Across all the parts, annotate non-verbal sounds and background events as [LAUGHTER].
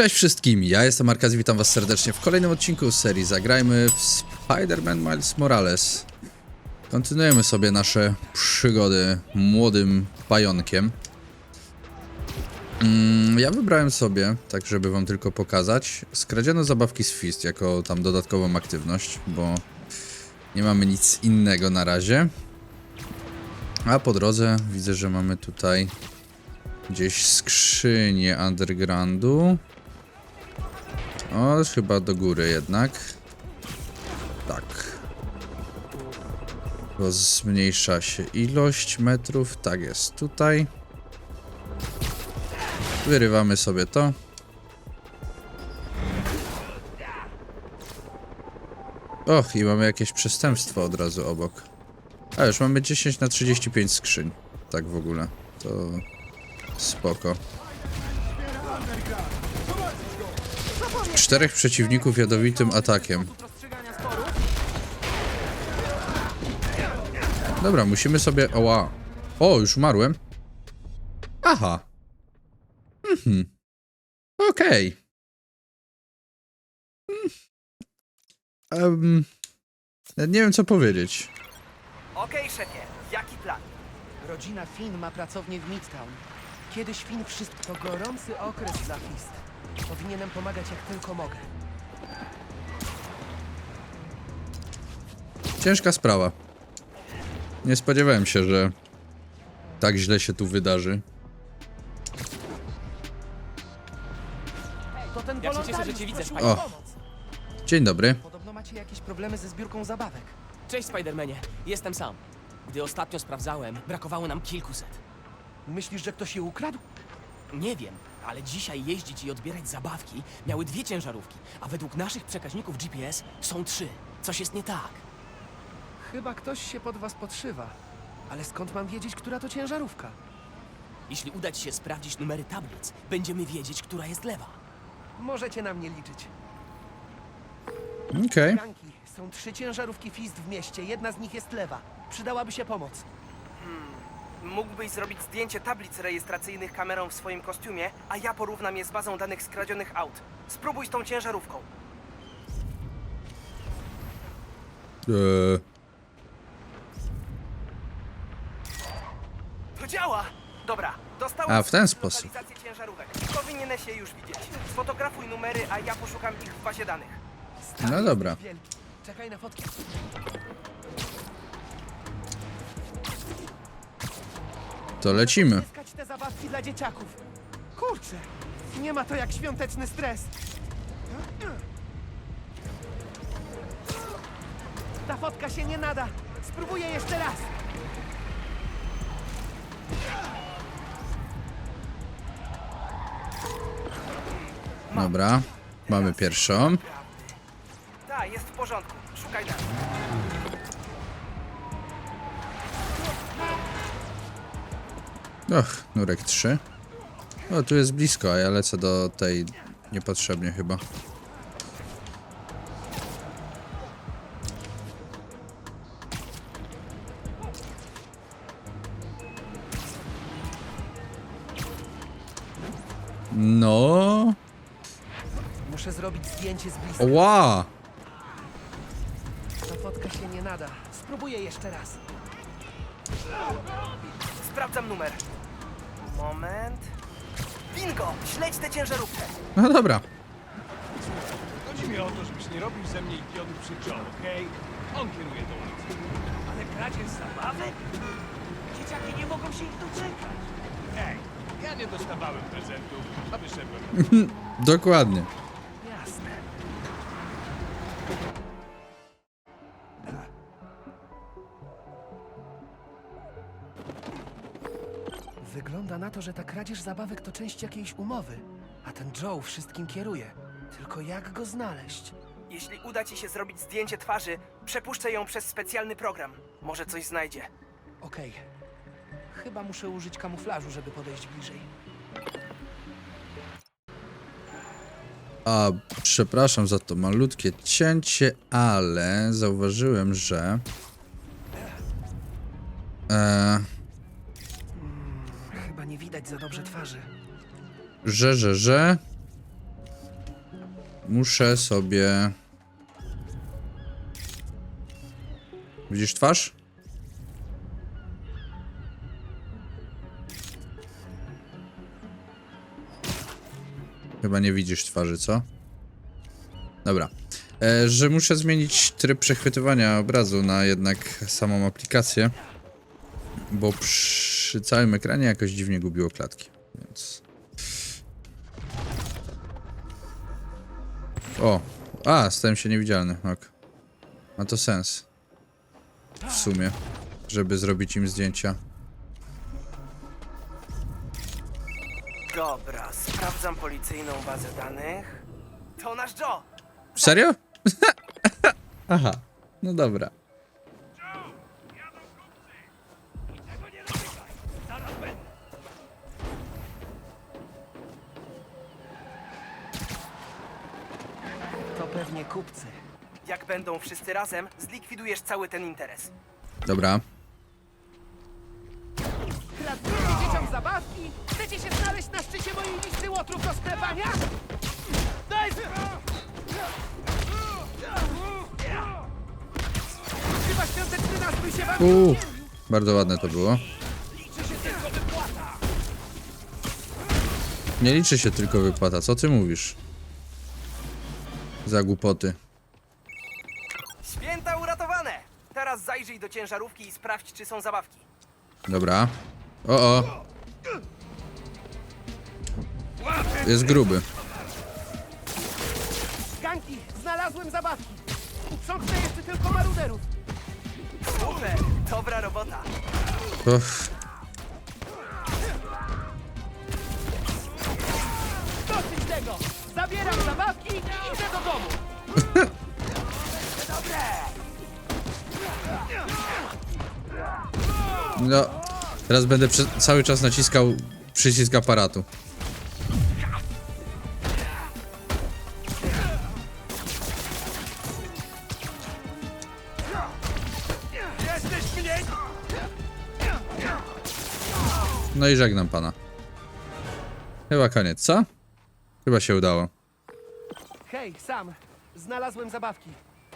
Cześć wszystkim, ja jestem Arkaz, witam was serdecznie w kolejnym odcinku serii Zagrajmy w Spider-Man Miles Morales. Kontynuujemy sobie nasze przygody młodym pająkiem. Mm, ja wybrałem sobie, tak żeby wam tylko pokazać, skradziono zabawki z Fist jako tam dodatkową aktywność, bo nie mamy nic innego na razie. A po drodze widzę, że mamy tutaj gdzieś skrzynię undergroundu. O, chyba do góry jednak. Tak. Bo zmniejsza się ilość metrów. Tak jest tutaj. Wyrywamy sobie to. Och, i mamy jakieś przestępstwo od razu obok. A już mamy 10 na 35 skrzyń. Tak w ogóle. To spoko. Czterech przeciwników jadowitym atakiem. Dobra, musimy sobie... Oła. O, już umarłem. Aha. Mhm. Okej. Mm. Em, nie wiem co powiedzieć. Okej, szefie, jaki plan? Rodzina Finn ma pracownię w Midtown. Kiedyś Finn wszystko... To gorący okres dla Fist. Powinienem pomagać jak tylko mogę. Ciężka sprawa. Nie spodziewałem się, że tak źle się tu wydarzy. To ten się cieszę, że cię widzę, prosił o O. pomoc. Dzień dobry. Podobno macie jakieś problemy ze zbiórką zabawek. Cześć, Spidermanie. Jestem sam. Gdy ostatnio sprawdzałem, brakowało nam kilkuset. Myślisz, że ktoś je ukradł? Nie wiem, ale dzisiaj jeździć i odbierać zabawki miały dwie ciężarówki, a według naszych przekaźników GPS są trzy. Coś jest nie tak. Chyba ktoś się pod was podszywa. Ale skąd mam wiedzieć, która to ciężarówka? Jeśli uda ci się sprawdzić numery tablic, będziemy wiedzieć, która jest lewa. Możecie na mnie liczyć. Okej. Janki, są trzy ciężarówki Fist w mieście. Jedna z nich jest lewa. Przydałaby się pomoc. Mógłbyś zrobić zdjęcie tablic rejestracyjnych kamerą w swoim kostiumie, a ja porównam je z bazą danych skradzionych aut. Spróbuj z tą ciężarówką. Eee, To działa! Dobra, dostałem A, w ten sposób. lokalizację ciężarówek. Powinieneś je już widzieć. Sfotografuj numery, a ja poszukam ich w bazie danych. Stary No dobra. Czekaj na fotki. To lecimy. Zyskać te zabawki dla dzieciaków. Kurczę, nie ma to jak świąteczny stres. Ta fotka się nie nada. Spróbuję jeszcze raz. Dobra. Mamy pierwszą. Tak, jest w porządku. Szukaj dalej. Och, nurek 3. O, tu jest blisko, a ja lecę do tej niepotrzebnie chyba. No. Muszę zrobić zdjęcie z bliska. Ła! Ta fotka się nie nada. Spróbuję jeszcze raz. Sprawdzam numer. Moment. Bingo! Śledź tę ciężarówkę. No dobra. Chodzi mi o to, żebyś nie robił ze mnie idioty przy Joe, okej? On kieruje tą akcją. Ale kradzież zabawek? Dzieciaki nie mogą się ich doczekać. Ej, ja nie dostawałem prezentów, a wyszedłem. [LAUGHS] Dokładnie. Na to, że ta kradzież zabawek to część jakiejś umowy. A ten Joe wszystkim kieruje. Tylko jak go znaleźć? Jeśli uda ci się zrobić zdjęcie twarzy, przepuszczę ją przez specjalny program. Może coś znajdzie. Okej. Chyba muszę użyć kamuflażu, żeby podejść bliżej. A przepraszam za to malutkie cięcie, ale zauważyłem, że. E, widać za dobrze twarzy. że, że, że. muszę sobie... Widzisz twarz? Chyba nie widzisz twarzy, co? Dobra. E, że muszę zmienić tryb przechwytywania obrazu na jednak samą aplikację, bo przy całym ekranie jakoś dziwnie gubiło klatki, więc... O! A, stałem się niewidzialny, ok. Ma to sens. W sumie, żeby zrobić im zdjęcia. Dobra, sprawdzam policyjną bazę danych. To nasz Joe! Serio? [LAUGHS] Aha, no dobra. Będą wszyscy razem, zlikwidujesz cały ten interes. Dobra. Kradniecie dzieciom zabawki? Chcecie się znaleźć na szczycie mojej listy łotrów do sklepania? Daj Chyba świąteczny nastrój się wam Uuu, bardzo ładne to było. liczy się tylko wypłata. Nie liczy się tylko wypłata, co ty mówisz? Za głupoty. Święta uratowane! Teraz zajrzyj do ciężarówki i sprawdź, czy są zabawki. Dobra. O, o. Jest gruby. Ganki, znalazłem zabawki. Uprzątnę jeszcze tylko maruderów. Super! Dobra robota! Och, Dosyć tego! Zabieram zabawki i idę do domu. [LAUGHS] no. Teraz będę cały czas naciskał przycisk aparatu. Jesteś mnie! No i żegnam pana. Chyba koniec, co? Chyba się udało. Hej, Sam. Znalazłem zabawki.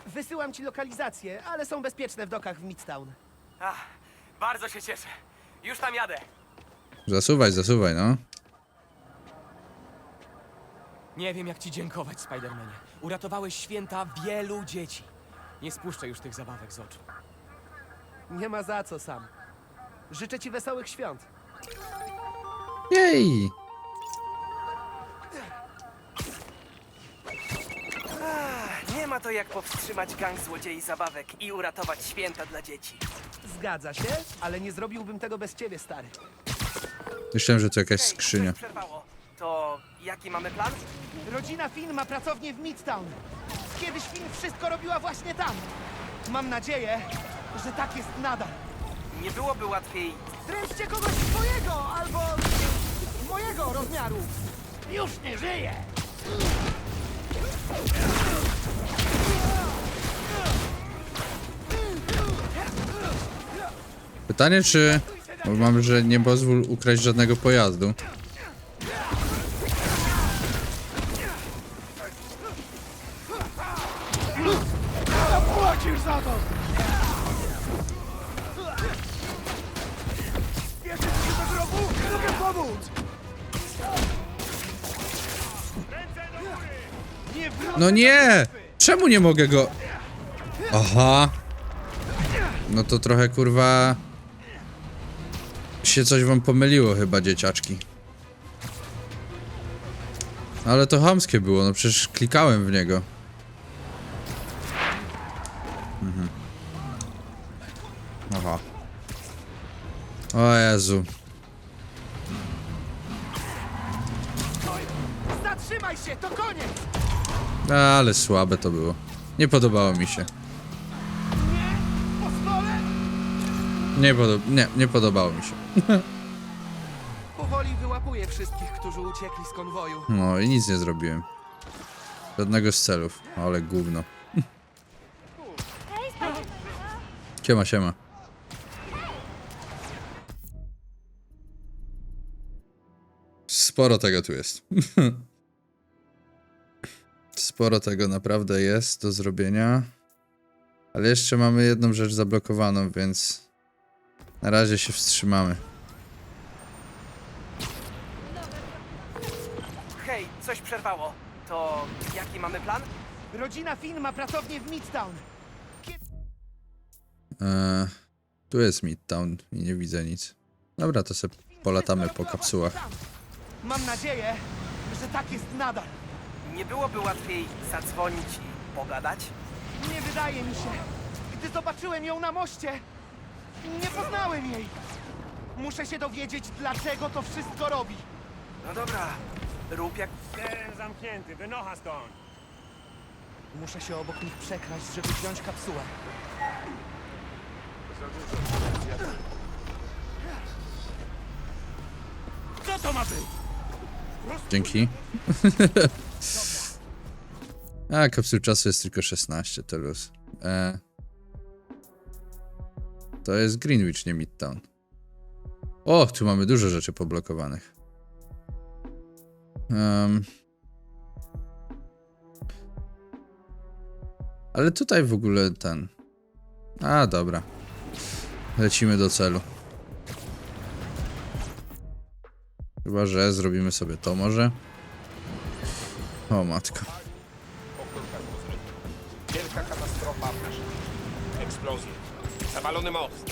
Wysyłam ci lokalizację, ale są bezpieczne w dokach w Midtown. Ach, bardzo się cieszę. Już tam jadę. Zasuwaj, zasuwaj, no. Nie wiem, jak ci dziękować, Spidermanie. Uratowałeś święta wielu dzieci. Nie spuszczę już tych zabawek z oczu. Nie ma za co, Sam. Życzę ci wesołych świąt. Jej! Nie ma to jak powstrzymać gang złodziei zabawek i uratować święta dla dzieci. Zgadza się, ale nie zrobiłbym tego bez ciebie, stary. Myślałem, że to jakaś Hej, skrzynia. coś przerwało. To jaki mamy plan? Rodzina Finn ma pracownię w Midtown. Kiedyś Finn wszystko robiła właśnie tam. Mam nadzieję, że tak jest nadal. Nie byłoby łatwiej Dręczcie kogoś swojego albo mojego rozmiaru. Już nie żyje. Pytanie, czy... Bo mam, że nie pozwól ukraść żadnego pojazdu. Za to! Do grobu? Mogę pomóc! No nie! Czemu nie mogę go... Aha. No to trochę kurwa... Się coś wam pomyliło chyba, dzieciaczki. Ale to hamskie było, no przecież klikałem w niego. Mhm. Aha. O Jezu. Zatrzymaj się, to koniec. Ale słabe to było. Nie podobało mi się. Nie, podo nie, nie podobało mi się. [LAUGHS] Powoli wyłapuję wszystkich, którzy uciekli z konwoju. No i nic nie zrobiłem. Żadnego z celów. Ale gówno. [LAUGHS] Siema, siema. Sporo tego tu jest. [LAUGHS] Sporo tego naprawdę jest do zrobienia. Ale jeszcze mamy jedną rzecz zablokowaną, więc na razie się wstrzymamy. Hej, coś przerwało. To jaki mamy plan? Rodzina Finn ma pracownię w Midtown. Eee, tu jest Midtown i nie widzę nic. Dobra, to sobie polatamy po kapsułach. Mam nadzieję, że tak jest nadal. Nie byłoby łatwiej zadzwonić i pogadać? Nie wydaje mi się. Gdy zobaczyłem ją na moście, nie poznałem jej. Muszę się dowiedzieć, dlaczego to wszystko robi. No dobra, rób jak... Teren zamknięty, wynocha stąd. Muszę się obok nich przekraść, żeby wziąć kapsułę. Co to ma być? Dzięki. [LAUGHS] A, kapsuł czasu jest tylko 16, to luz. E, to jest Greenwich, nie Midtown. O, tu mamy dużo rzeczy poblokowanych. Em. ale tutaj w ogóle ten... A, dobra. Lecimy do celu. Chyba, że zrobimy sobie to może. O matko. Zawalony most.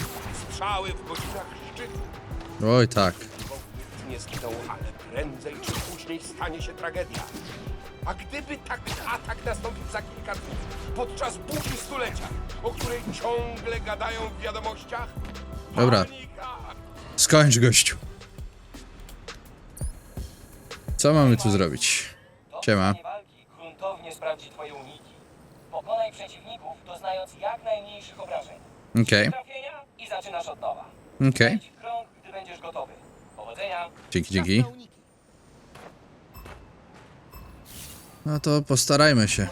Strzały w godzinach szczytu. Oj tak. Nie zginął, ale prędzej czy później stanie się tragedia. A gdyby taki atak nastąpił za kilka dni, podczas burzy stulecia, o której ciągle gadają w wiadomościach? Dobra. Panika! Skończ gościu. Co mamy tu zrobić? Siema. Walki gruntownie sprawdzi twoje uniki. Pokonaj przeciwników, doznając jak najmniejszych obrażeń. Okej, Trafienia i zaczynasz od nowa. okej. Krąg, gdy będziesz gotowy. Powodzenia! Dzięki, dzięki. No to postarajmy się.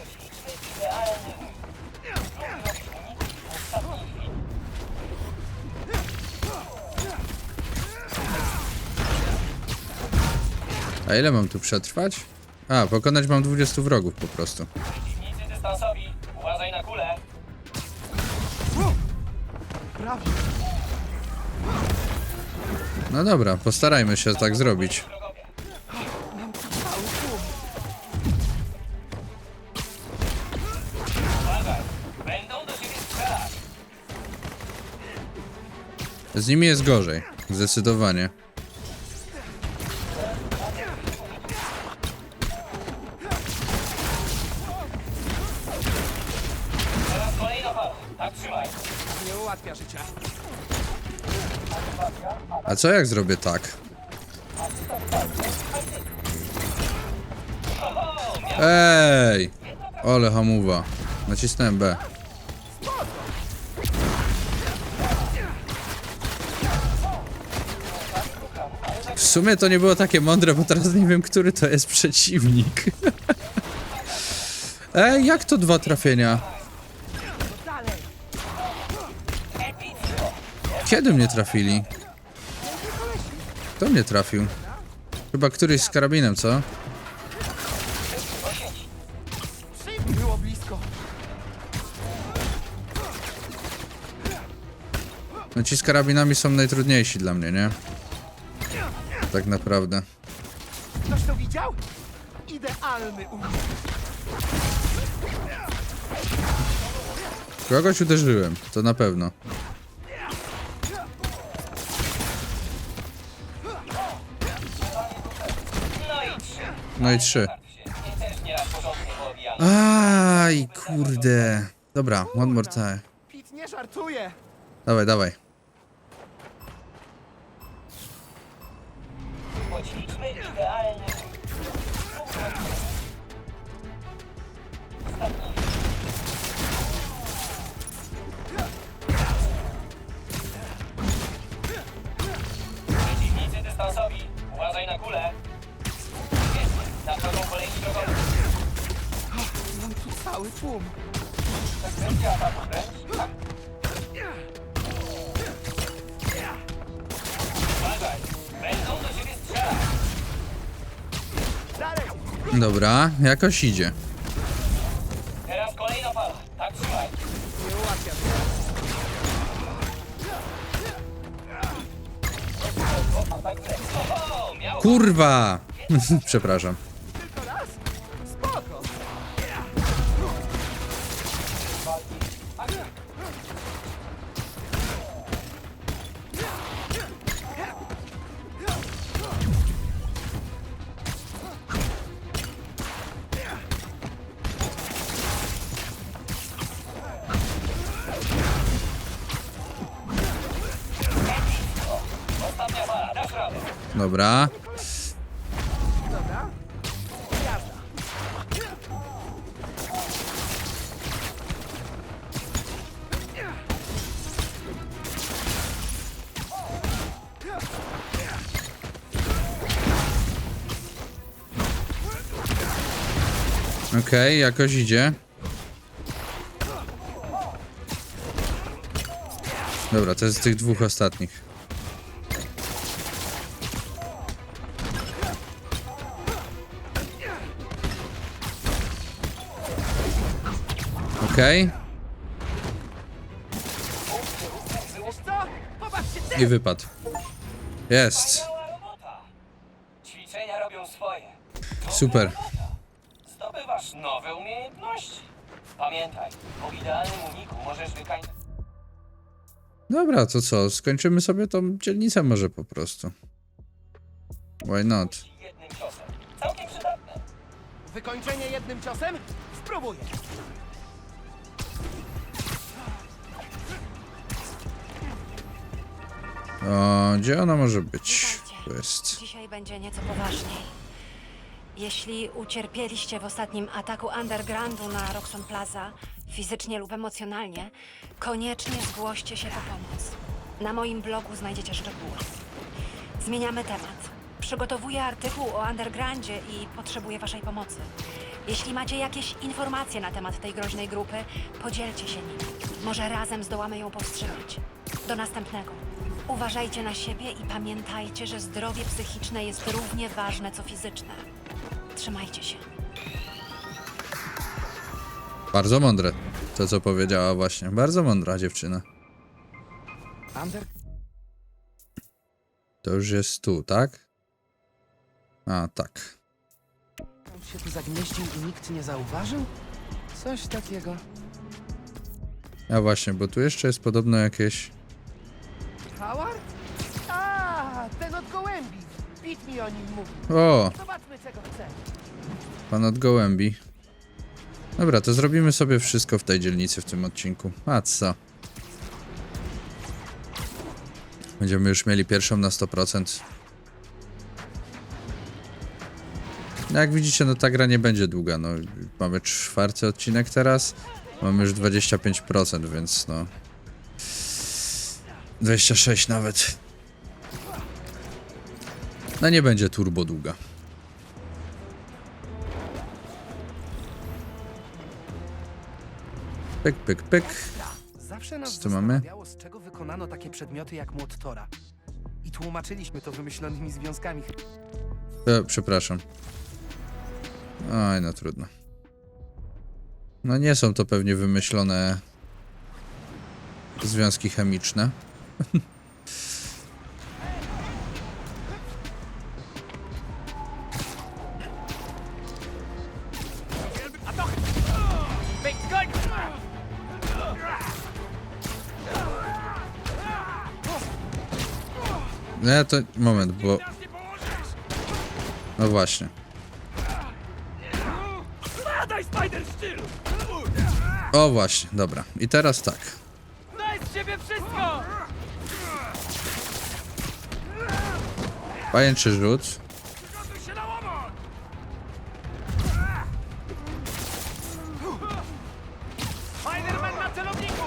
A ile mam tu przetrwać? A, pokonać mam 20 wrogów po prostu. No dobra, postarajmy się tak zrobić. Z nimi jest gorzej. Zdecydowanie. Nie ułatwia życia. A co jak zrobię tak? Ej! Ole hamuwa. Nacisnąłem B. W sumie to nie było takie mądre, bo teraz nie wiem, który to jest przeciwnik. [LAUGHS] Ej, jak to dwa trafienia? Kiedy mnie trafili? Kto mnie trafił? Chyba któryś z karabinem, co? Było blisko. No ci z karabinami są najtrudniejsi dla mnie, nie? Tak naprawdę. Ktoś to widział? Idealny umysł. Kogoś uderzyłem, to na pewno. No i trzy. Aj, kurde. Dobra, one more time. Pit nie żartuje. Dawaj, dawaj. cały tłum. Dobra, jakoś idzie. Teraz kolejna fala. Tak. Nie Kurwa! [LAUGHS] Przepraszam. Dobra. Okej, jakoś idzie. Dobra, to jest z tych dwóch ostatnich. Okej, i wypadł. Jest. Ćwiczenia robią swoje. Dobra Super. robota. Zdobywasz nowe umiejętności. Pamiętaj, po idealnym uniku możesz wykańczać... Dobra, to co? Skończymy sobie tą dzielnicę może po prostu. Why not? jednym ciosem. Całkiem przydatne. Wykończenie jednym ciosem? Spróbuję. O, gdzie ona może być? Tu jest. Dzisiaj będzie nieco poważniej. Jeśli ucierpieliście w ostatnim ataku Undergroundu na Roxon Plaza, fizycznie lub emocjonalnie, koniecznie zgłoście się po pomoc. Na moim blogu znajdziecie szczegóły. Zmieniamy temat. Przygotowuję artykuł o Undergroundzie i potrzebuję waszej pomocy. Jeśli macie jakieś informacje na temat tej groźnej grupy, podzielcie się nimi. Może razem zdołamy ją powstrzymać. Do następnego. Uważajcie na siebie i pamiętajcie, że zdrowie psychiczne jest równie ważne co fizyczne. Trzymajcie się. Bardzo mądre. To, co powiedziała właśnie. Bardzo mądra dziewczyna. To już jest tu, tak? A, tak. On się tu zagnieździł i nikt nie zauważył? Coś takiego. A właśnie, bo tu jeszcze jest podobno jakieś... Howard? A, ten od gołębi. Pit mi o nim mówi. O, Zobaczmy, czego chce. pan od gołębi. Dobra, to zrobimy sobie wszystko w tej dzielnicy w tym odcinku. A co? Będziemy już mieli pierwszą na 100%. No jak widzicie, no ta gra nie będzie długa. No, mamy czwarty odcinek teraz. Mamy już 25%, więc no... 26 nawet. No nie będzie turbo długa. Pyk, pyk, pyk. Zawsze nas Co mamy? z czego wykonano takie przedmioty jak młot Tora. I tłumaczyliśmy to wymyślonymi związkami. E, przepraszam. Oj, no trudno. No nie są to pewnie wymyślone związki chemiczne. Nie, to moment, bo... No właśnie. O właśnie, dobra. I teraz tak. Daj z siebie wszystko! Pajęczy celowniku!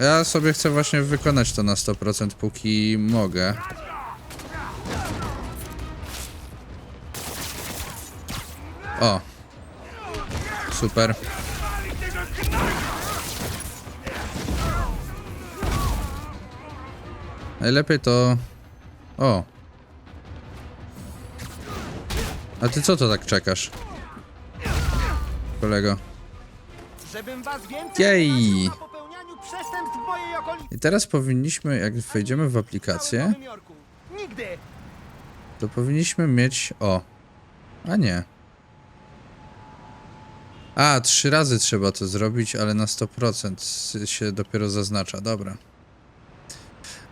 Ja sobie chcę właśnie wykonać to na 100% póki mogę. O. Super. Najlepiej to... O. A ty co to tak czekasz? Kolego. Żebym was więcej Jej. na popełnianiu przestępstw w mojej okolicy. I teraz powinniśmy, jak wejdziemy w aplikację, w Nowym Jorku. Nigdy! to powinniśmy mieć... O. A nie. A, trzy razy trzeba to zrobić, ale na 100% się dopiero zaznacza. Dobra.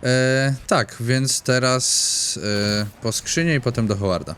E, tak, więc teraz e, po skrzynię i potem do Howarda.